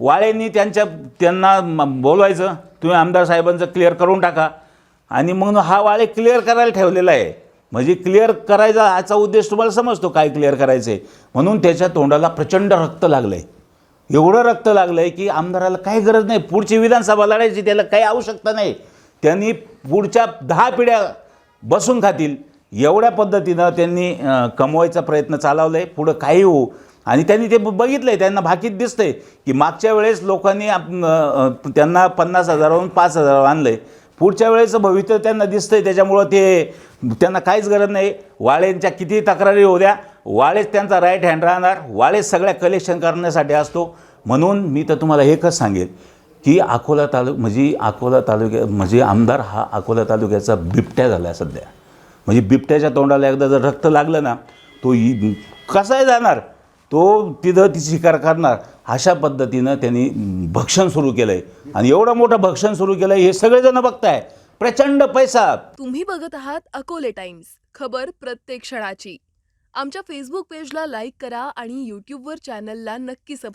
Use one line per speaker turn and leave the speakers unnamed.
वाळेंनी त्यांच्या त्यांना म- बोलवायचं. तुम्ही आमदार साहेबांचं क्लिअर करून टाका. आणि मग हा वाळे क्लिअर करायला ठेवलेला आहे. म्हणजे क्लिअर करायचा याचा उद्देश तुम्हाला समजतो काय क्लिअर करायचं आहे म्हणून त्याच्या तोंडाला प्रचंड रक्त लागलं आहे एवढं रक्त लागलं आहे की आमदाराला काही गरज नाही. पुढची विधानसभा लढायची त्याला काही आवश्यकता नाही. त्यांनी पुढच्या दहा पिढ्या बसून खातील. एवढ्या पद्धतीनं त्यांनी कमवायचा प्रयत्न चालवला आहे पुढं काही होऊ. आणि त्यांनी ते बघितलं आहे त्यांना भाकीत दिसतंय की मागच्या वेळेस लोकांनी आप- त्यांना पन्नास हजारावरून पाच हजारावर आणलं आहे पुढच्या वेळेचं भवितव्य त्यांना दिसतं आहे त्याच्यामुळं ते त्यांना काहीच गरज नाही. वाळेंच्या किती तक्रारी होऊ द्या वाळेच त्यांचा राईट हँड राहणार वाळेच सगळ्या कलेक्शन करण्यासाठी असतो. म्हणून मी तर तुम्हाला एकच सांगेन की अकोला तालु म्हणजे अकोला तालुक्या म्हणजे आमदार हा अकोला तालुक्याचा बिबट्या झाला आहे सध्या. म्हणजे बिबट्याच्या तोंडाला एकदा जर रक्त लागलं ना तो कसाही जाणार? तो तिथं ती शिकार करणार. अशा पद्धतीनं त्यांनी भक्षण सुरू केलं आहे आणि एवढं मोठं भक्षण सुरू केलं आहे हे सगळेजण बघताय. प्रचंड पैसा.
तुम्ही बघत आहात अकोले टाइम्स. खबर प्रत्येक क्षणाची. आमच्या फेसबुक पेजला लाईक करा आणि यूट्यूबवर चॅनलला नक्की सबस्क्राईब